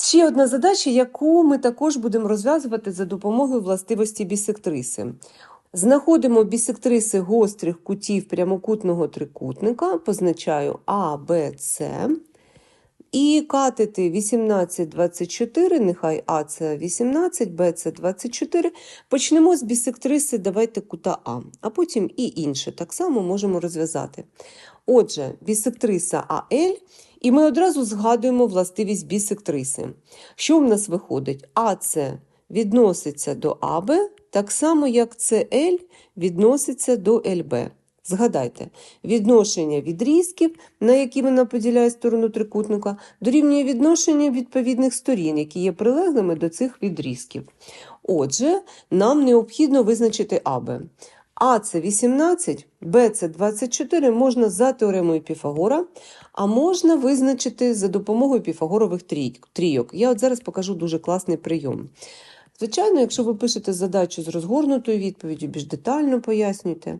Ще одна задача, яку ми також будемо розв'язувати за допомогою властивості бісектриси. Знаходимо бісектриси гострих кутів прямокутного трикутника, позначаю А, Б, С. І катети 18, 24, нехай А це 18, Б це 24. Почнемо з бісектриси, давайте кута А, а потім і інше так само можемо розв'язати. Отже, бісектриса АЛ, і ми одразу згадуємо властивість бісектриси. Що в нас виходить? АЦ відноситься до АБ, так само, як СЛ відноситься до ЛБ. Згадайте, відношення відрізків, на які вона поділяє сторону трикутника, дорівнює відношення відповідних сторін, які є прилеглими до цих відрізків. Отже, нам необхідно визначити АБ. А це 18, Б це 24 можна за теоремою Піфагора, а можна визначити за допомогою піфагорових трійок. Я от зараз покажу дуже класний прийом. Звичайно, якщо ви пишете задачу з розгорнутою відповіддю, більш детально пояснюйте.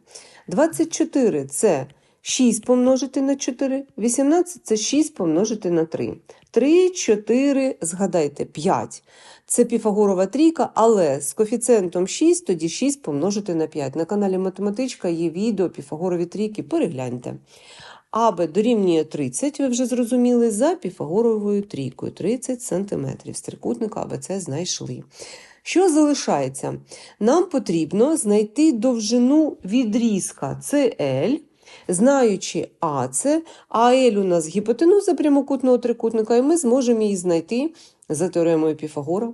24 це 6 помножити на 4, 18 це 6 помножити на 3. 3, 4, згадайте, 5. Це піфагорова трійка, але з коефіцієнтом 6, тоді 6 помножити на 5. На каналі Математичка є відео піфагорові трійки, перегляньте. АБ дорівнює 30, ви вже зрозуміли, за піфагоровою трійкою 30 см. З трикутника АБЦ знайшли. Що залишається? Нам потрібно знайти довжину відрізка CL, знаючи АЦ, а L у нас гіпотенуза прямокутного трикутника, і ми зможемо її знайти за теоремою Піфагора.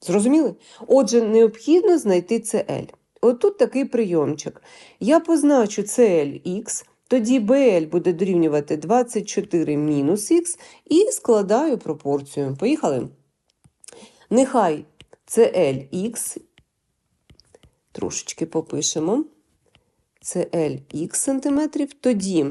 Зрозуміли? Отже, необхідно знайти CL. Отут такий прийомчик. Я позначу CLX, тоді BL буде дорівнювати 24 мінус х і складаю пропорцію. Поїхали? Нехай CLX, трошечки попишемо. CLX сантиметрів, тоді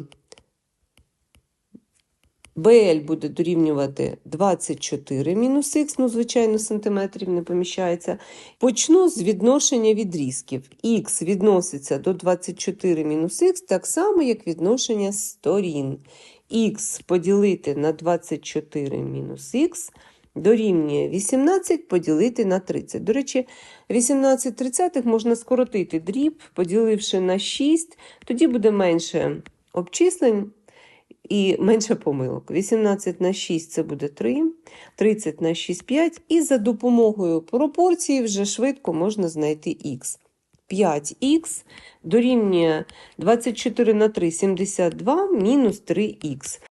BL буде дорівнювати 24 мінус х, ну, звичайно, сантиметрів не поміщається. Почну з відношення відрізків. Х відноситься до 24 мінус х, так само, як відношення сторін. Х поділити на 24 мінус х дорівнює 18 поділити на 30. До речі, 18 тридцятих можна скоротити дріб, поділивши на 6, тоді буде менше обчислень і менше помилок. 18 на 6 це буде 3, 30 на 6 – 5, і за допомогою пропорції вже швидко можна знайти х. 5х дорівнює 24 на 3 – 72 мінус 3х.